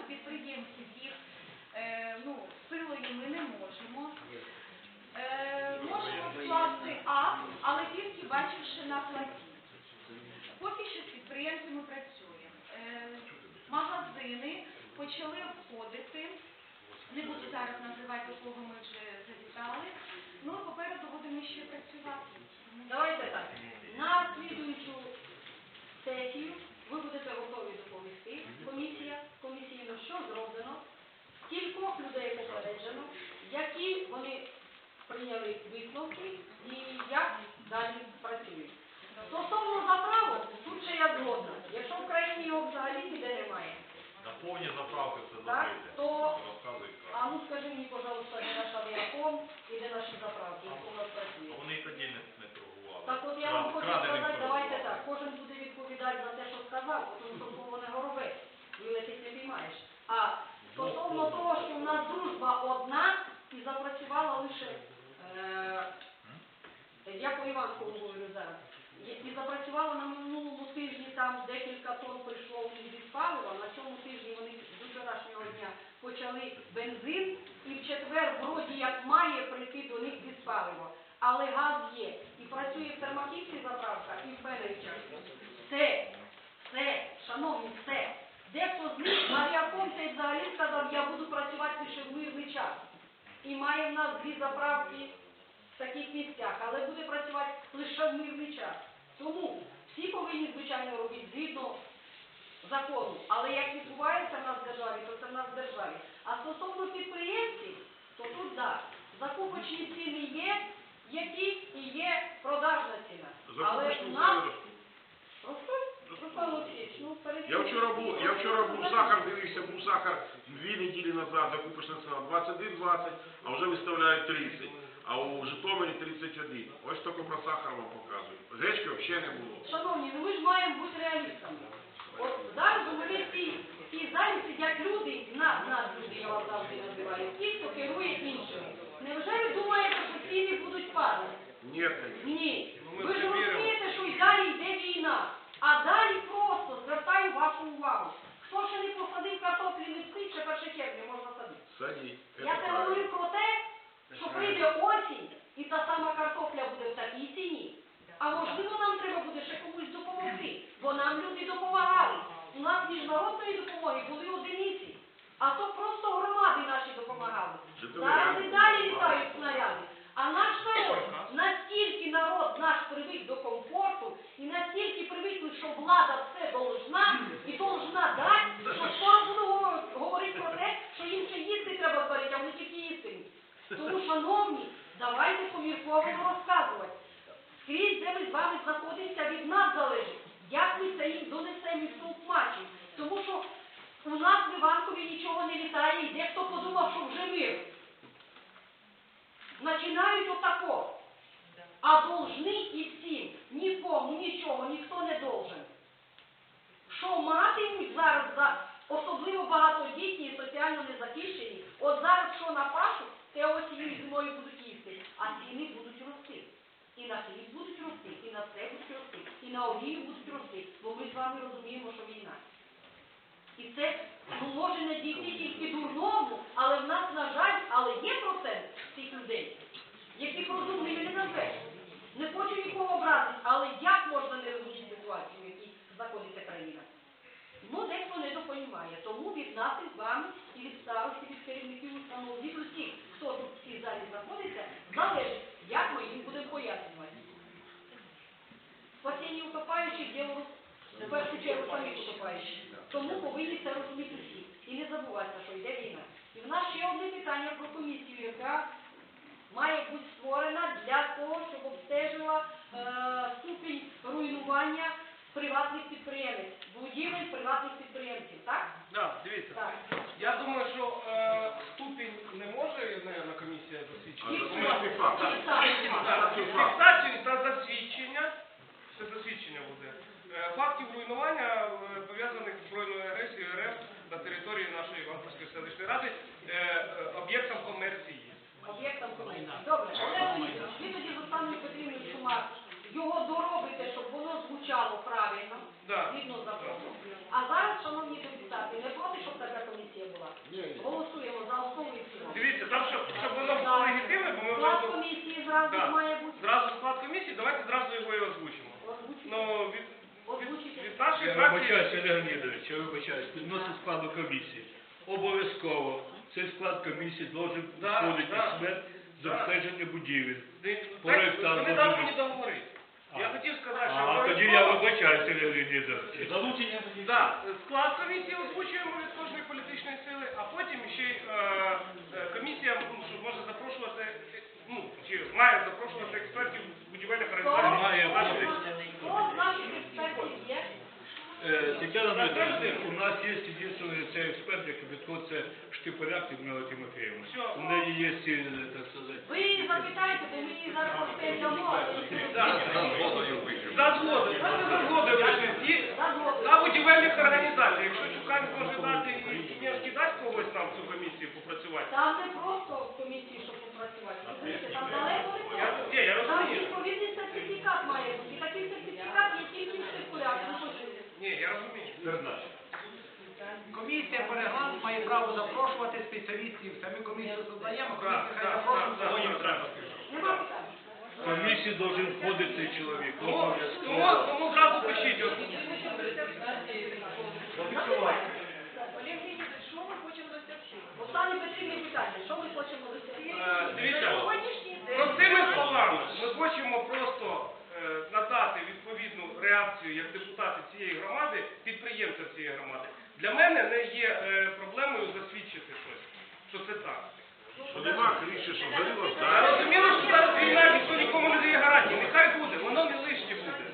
у підприємців їх е, ну, силою ми не можемо. Е, можемо скласти акт, але тільки бачивши на платі. Поки що з підприємцями працюємо. Е, магазини почали обходити. Не буду зараз називати, до кого ми вже завітали. Ну, попереду будемо ще працювати. Давайте так. На слідуючу сесію ви будете готові доповісти. Комісія, комісійно, що зроблено, скількох людей попереджено, які вони прийняли висновки і як далі працюють. Стосовно заправок, тут ще я згодна. Якщо в країні його взагалі ніде немає, На повні заправки все так, добити. то а ну скажи мені, пожалуйста, де наш авіаком і де наші заправки, які у нас А. Вони і тоді не, не торгували. Так от я вам Крад- хочу краденим сказати, давайте торгували. так, кожен буде відповідати за те, що сказав, тому що слово не горобець, вилетить не піймаєш. А стосовно того, що в нас дружба одна і запрацювала лише, по Іванкову говорю зараз, і запрацювала на минулому тижні там декілька тонн прийшло у від палива, на цьому тижні вони до вчорашнього дня почали бензин, і в четвер вроді як має прийти до них від палива. Але газ є. І працює в Термаківці заправка, і в Беневичах. Все, все, шановні, все. Дехто з них авіаком цей взагалі сказав, я буду працювати лише в мирний час. І має в нас дві заправки в таких місцях, але буде працювати лише в мирний час. Тому всі повинні, звичайно, робити згідно закону. Але як відбувається в нас в державі, то це в нас в державі. А стосовно підприємців, то тут так. Закупочні ціни є, які і є продажна ціна. Але в нас просто ну перед Я вчора був, я вчора був сахар, дивився, був сахар дві неділі назад, закупочна ціна 21,20, а вже виставляють 30. А у Житомирі 31. Ось тільки про сахар вам показую. Гречки взагалі не було. Шановні, ну ми ж маємо бути реалістами. От зараз у мене цій, цій залі сидять люди, нас, нас люди, я вас завжди називаю, ті, хто керує іншими. Невже ви думаєте, що ціни будуть падати? Ні, конечно. Ні. Ну, ми Ви ж віримо. розумієте, що і далі йде війна. А далі просто звертаю вашу увагу. Хто ще не посадив картоплі не встиг, ще перше червня можна садити. Садіть. Я це говорю про те, що прийде осінь, і та сама картопля буде в такій ціні. А можливо, нам треба буде ще комусь допомогти, бо нам люди допомагали. У нас міжнародної допомоги були одиниці, а то просто громади наші допомагали. Зараз і далі літають снаряди. А наш народ, настільки народ наш привик до комфорту, і настільки привикли, що влада все должна і должна дати, що скоро буду говор- говорити про те, що їм ще їсти треба зварити, а вони тільки їсти. Тому, шановні, давайте помірковано розказувати. Скрізь, де ми з вами знаходимося, від нас залежить, як ми це їм донесемо і стовпмачимо. Тому що у нас в Іванкові нічого не літає, і дехто подумав, що вже мир. Починають отако. А должны і всім. Нікому, нічого, ніхто не должен. Що матимуть зараз за особливо багатодітні і соціально незахищені, от зараз що на пашу, те осінню і зимою будуть а ціни будуть рости. І на хліб будуть рости, і на все будуть рости, і на олію будуть рости, бо ми з вами розуміємо, що війна. І це ну, може не тільки дурному, але в нас, на жаль, але є процент цих людей, які розумними не назвеш. Не хочу нікого образити, але як можна не розуміти ситуацію, в якій знаходиться країна? Ну, дехто не допонімає. Тому від нас із вами і від старості, від керівників установ, від усіх, хто тут в цій залі знаходиться, залежить, як ми їм будемо пояснювати. Спасіння утопаючих діло в першу чергу самі утопаючі. Тому повинні це розуміти всі. І не забувайте, що йде війна. І в нас ще одне питання про комісію, яка має бути створена для того, щоб обстежила е, ступінь руйнування приватних підприємств, будівель приватних підприємців, так? Да, дивіться. Так. Я думаю, що е, ступінь не може, наверное, комісія А засвідчити. засвідчити факт. Так, Фіксацію та засвідчення, це засвідчення буде, е, фактів руйнування е, пов'язаних з збройною агресією РФ на території нашої Іванківської селищної ради е, об'єктам комерції. Об'єктом комісії. Добре, ви тоді з Оксаною Петрівною Шумак його доробите, щоб воно звучало правильно, згідно закону. А зараз, шановні депутати, не проти, щоб така комісія була. Голосуємо за основу і цілому. Дивіться, там, щоб, щоб воно було легітимне, бо ми Склад вже комісії зразу Да. має бути. зразу склад комісії, давайте зразу його і озвучимо. Озвучуйте. Ну, від, від, від нашої Я фракції... вибачаюся, Олег Леонідович, я вибачаюсь, відносно складу комісії. Обов'язково цей склад комісії должен Да, входити да. в смерть за Да. обстеження будівель. Проєктант Ви не дали мені договорити. Я А. хотів сказати, що... А тоді я обов'язково- вибачаюся, Олег Леонідович. Залучення Да, склад комісії озвучуємо від кожної політичної сили, а потім ще й е, е, комісія ну, що може запрошувати, е, ну, чи має запрошувати експертів будівельних організацій. Має нашої- Хто з наших експертів є? Е, Тетяна Дмитрівна, у нас є єдиний цей експерт, який підходить, це Штипаляк Людмила Тимофеєвна. У неї є, ці, так сказати, Ви її запитайте, бо ми її зараз розпитаємо. Да. За згодою, за згодою прийшли за будівельних організацій. Якщо Чукан може дати і Сінєвський дасть когось нам в цю комісію попрацювати. Там не просто комісії, щоб попрацювати. Розумієте, Там далеко не Я, ні, я Там розумію. відповідний сертифікат має бути. І такий сертифікат є тільки в циркуляції. Ні, я розумію. Комісія по регламенту має право запрошувати спеціалістів. Це ми комісію создаємо, комісія Так, хай так, запрошує, так, кого треба. Нема питань. в комісію должен входити цей чоловік. Тому, тому, тому зразу пишіть. От, Леонідович, що ми хочемо досягти? Останнє Петрівне питання. Що ми хочемо досягти? е, дивіться, простими словами, ми хочемо просто е, надати відповідну реакцію як депутати цієї громади, підприємцям цієї громади. Для мене не є е, проблемою засвідчити щось, що це так. Що нема криші, що горіло Я здання. розумію, що зараз війна, ніхто нікому не дає гарантії. Нехай буде, воно не лишнє буде.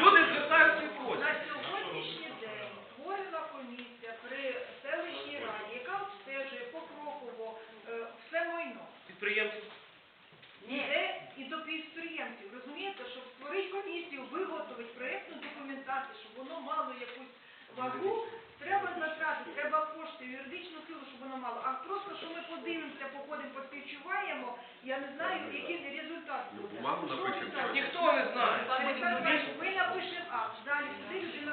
Люди звертаються і на просять. сьогоднішній день створена комісія при селищній раді, яка обстежує покроково е, все майно. Підприємці. Іде і до підприємців. Розумієте, щоб створити комісію, виготовити проєктну документацію, щоб воно мало якусь вагу, треба затрати, треба кошти, юридичну силу, щоб воно мало. А просто, що ми подивимося, походимо, поспівчуваємо, я не знаю, який результат буде. бумагу напишемо. Ніхто не знає. Ми напишемо акт, далі сюди людина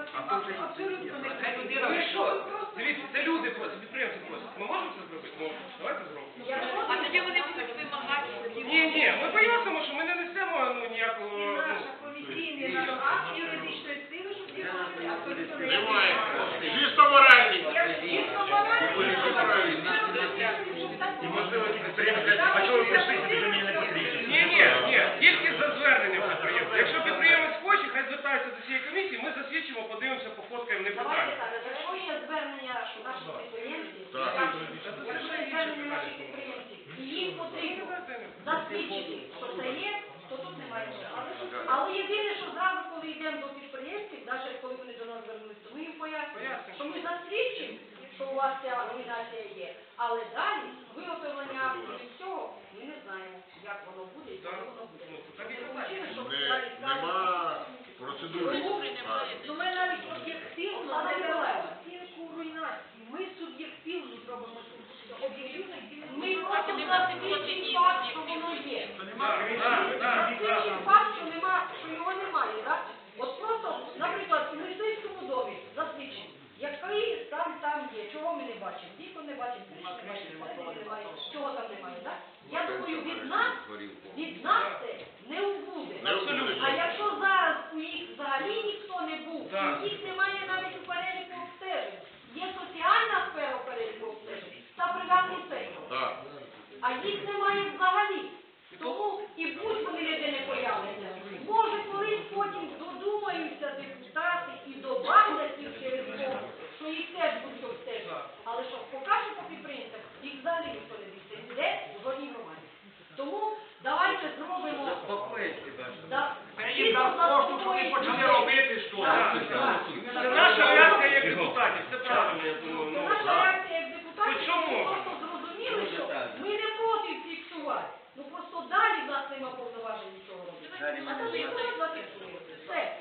абсолютно не буде. Якщо ви просто Дивіться, це люди просять, підприємці просять. Ми можемо це зробити? Можемо. Давайте зробимо. А тоді вони будуть вимагати. Ні, ні, ми пояснимо, що ми не несемо ну, ніякого. І Ну, наша комісійний наш юридичної сили, щоб є абсолютно не Немає. Чисто моральний. Я чисто І можливо підприємці, а чого ви прийшли, цієї комісії, ми засвідчимо, подивимося, пофоткаємо, не Давайте питання. так, якщо є звернення наших підприємців, Так. якщо є звернення наших підприємців, і їм потрібно засвідчити, що це є, то тут немає нічого. Але єдине, що зразу, коли йдемо до підприємців, навіть коли вони до нас звернулися, то ми їм пояснюємо, Пояснюємо. що ми засвідчимо, що у вас ця організація є, але далі виготовлення актів всього ми не знаємо, як воно буде і коли воно буде. Ну, так і Таким чином, щоб Не- далі Нема процедури. Ну ми навіть об'єктивно не беремо оцінку руйнації. Ми суб'єктивно зробимо цю об'єктивно Ми просто засвідчимо факт, що воно є. Так. факт, що нема, що його немає, так? От просто, наприклад, у мисливському домі засвідчимо. Який там там є, чого ми не бачимо? Вікон не бачимо, криші не бачимо, чого там немає, так? Я думаю, від нас, від нас це не убуде. Абсолютно. А якщо зараз у їх взагалі ніхто не був, Так. у їх немає навіть у переліку обстежень, зафіксувати. Ну просто далі в нас нема повноважень нічого робити. Все.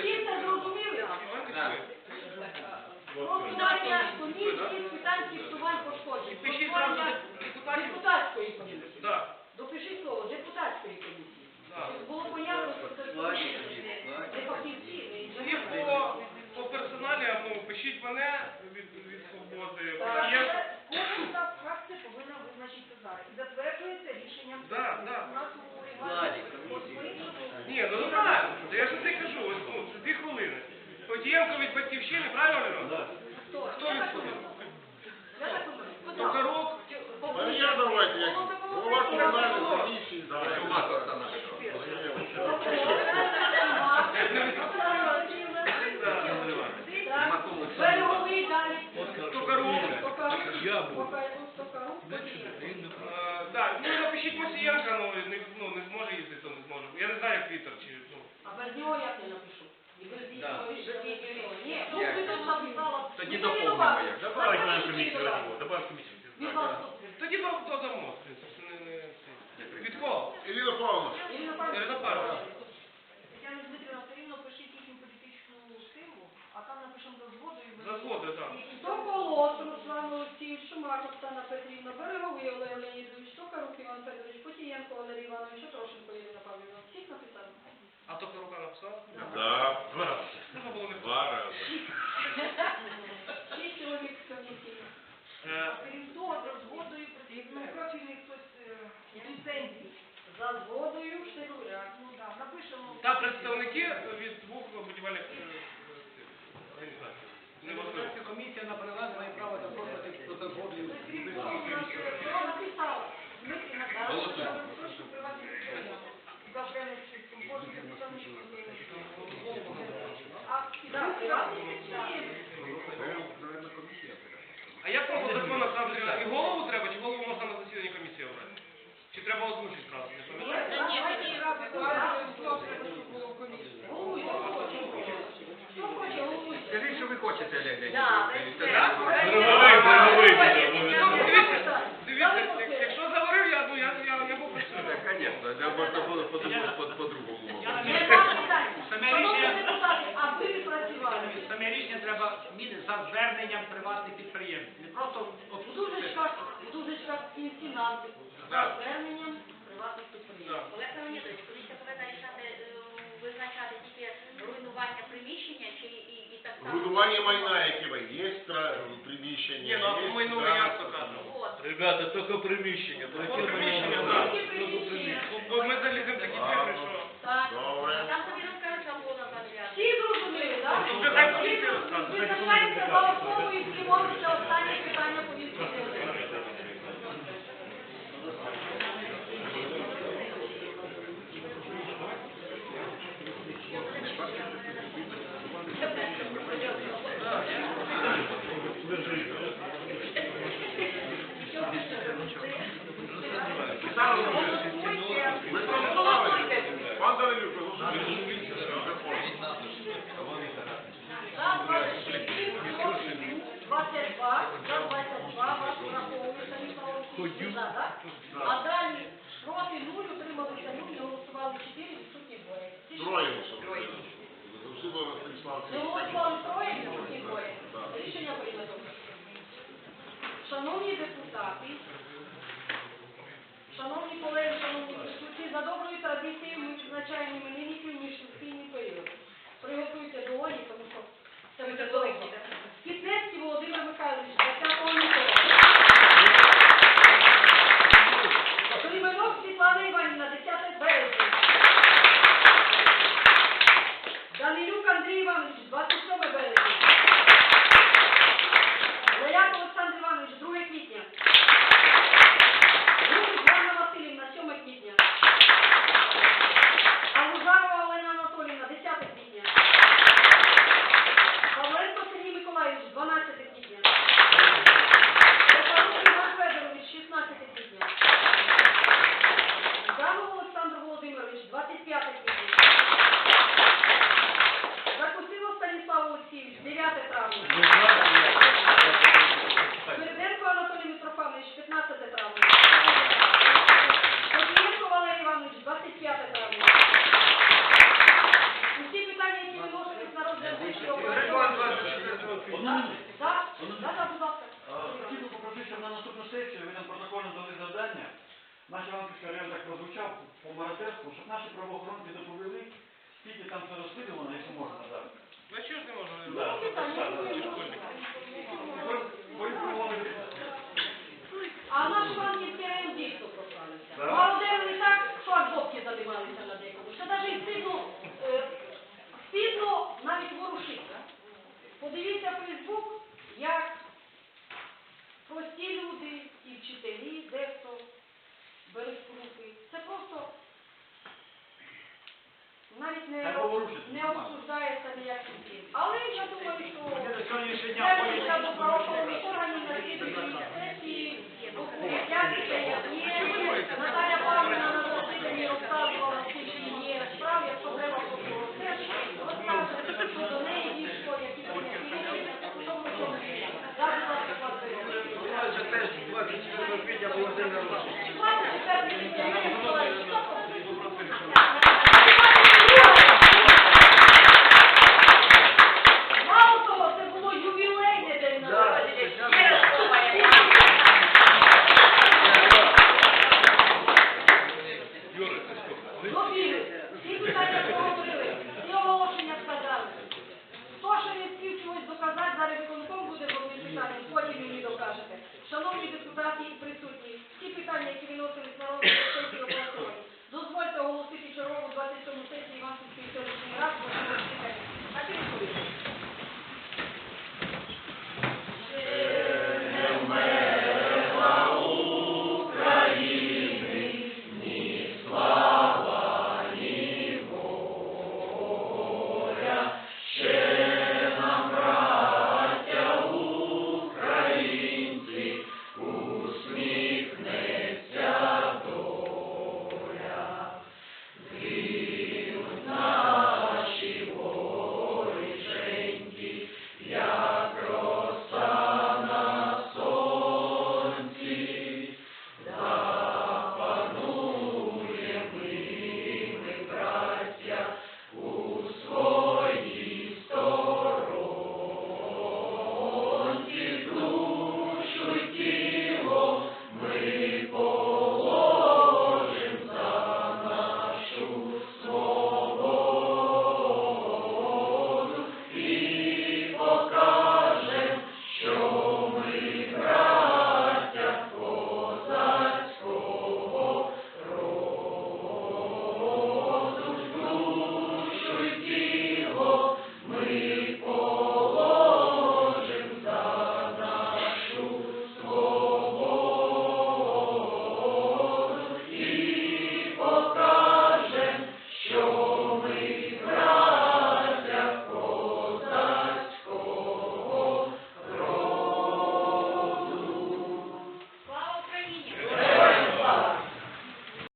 Всі це зрозуміли? Про комісії з питань фіксувань пошкоджень. Депутатської комісії. Допишіть слово депутатської комісії. Було понятно, що це не фахівці, не по, по персоналі, ну, пишіть мене від, свободи. Кожна фракція повинна значить зараз. І затверджується рішенням. Да, да. У нас у регламенті Ні, ну, ну нормально. Та Я ж це кажу, ось ну, це дві хвилини. Фотієнко від батьківщини, правильно? Да. Хто? Хто Я від так думаю. Я так думаю. Хто? Токарок? Ну я давайте, як голова ну, комунальної комісії, давайте. Ну, я був. Токарук. Е, Так, ну напишіть Мосієнка, ну не, ну не зможе їздити, то не зможе. Я не знаю, як Вітер, чи ну. А без нього як я напишу? І без нього, і без. Ні, ну тут написала. Тоді Ну, доповнимо як. Добавить Так, на комісію, так. Добавить комісію. Тоді додамо, в принципі. Від кого? Ірина Павловна, Ірина Павлівна. Ірина Павлівна. Тетяна Дмитрівна, все рівно пишіть їхню політичну силу, а там напишемо за згоду і За згодою, так. Соколов Руслан Олексійович, Шумак Оксана Петрівна, Береговий Олег Леонідович, Токарук Іван Федорович, Потієнко Валерій Іванович, Отрошенко Ірина Павлівна. Всіх написали? А Токарука написав? да, Два рази. Два рази. Шість чоловік з комісії. Е, крім того, за згодою ну, профільний хтось е, ліцензії. За згодою Штируряк. Ну так, напишемо. Та представники від двох будівельних е, е, організацій. Неважливо. Депутатська комісія наперед має право запрошувати до згоди. Крім того, у нас е, Хто написала? Дмитрівна, прошу приватний підприємство. За окремим списком кожен депутат. А, Да, приватний підприємець. А як по закону Олександрівна, і голову треба, чи голову можна на засіданні комісії обрати? Чи треба озвучити зразу? Не пам'ятаю. Скажіть, що ви хочете, Олег Так? Ну, Дивіться, дивіться, якщо заварив, я, ну, я, я, я попрацюю. Конечно, да, можна було по-другому. Не вам питання. Саме Шановні рішення- депутати, а ви працювали? Саме рішення треба зміни за зверненням приватних підприємств. Не просто У дужечках, у дужечках кінці надпис. За Так. зверненням приватних підприємств. Олег Леонідович, комісія повинна рішати, е, визначати тільки руйнування приміщення чи і, і так само. Руйнування майна, яке ви є приміщення, Ні, ну, а є майно транспорт. ясно. От. Ребята, тільки приміщення. про яке ми приміщення, говоримо? так. Тільки приміщення. Бо ми заліземо такі цифри, що... Так. Добре. Там тобі розкажуть, там було нав'язано. Всі зрозуміли, так? Ну, це хай комісія розказує. Визначається за основу і в цілому останнє питання повістки денної. Ви проголосували? Пан Данилюк, проголосуйте. За 26, проти 22, за 22, вас враховує Станіслав За, так? А далі проти 0, утрималися 0, не голосували 4, відсутні двоє. Троє голосували. Голосували Станіслав голосували троє, відсутні двоє. Рішення прийнято. Шановні депутати, шановні колеги, шановні присутні, за доброю традицією ми відзначаємо іменинників Так, так, будь на наступну сесію ви нам протокольно дали завдання. Наш Іванківський район так прозвучав по Маратеску, щоб наші правоохоронці доповіли, скільки там все розслідувано, якщо можна зараз. На ну, чого ж не можна? А наш Іванківський район дійсно прославився. Молодець так, що аж бобки задималися на декому. Ще навіть стидно, е, стидно навіть ворушити. Подивіться Фейсбук, як теж 24 квітня було день народження.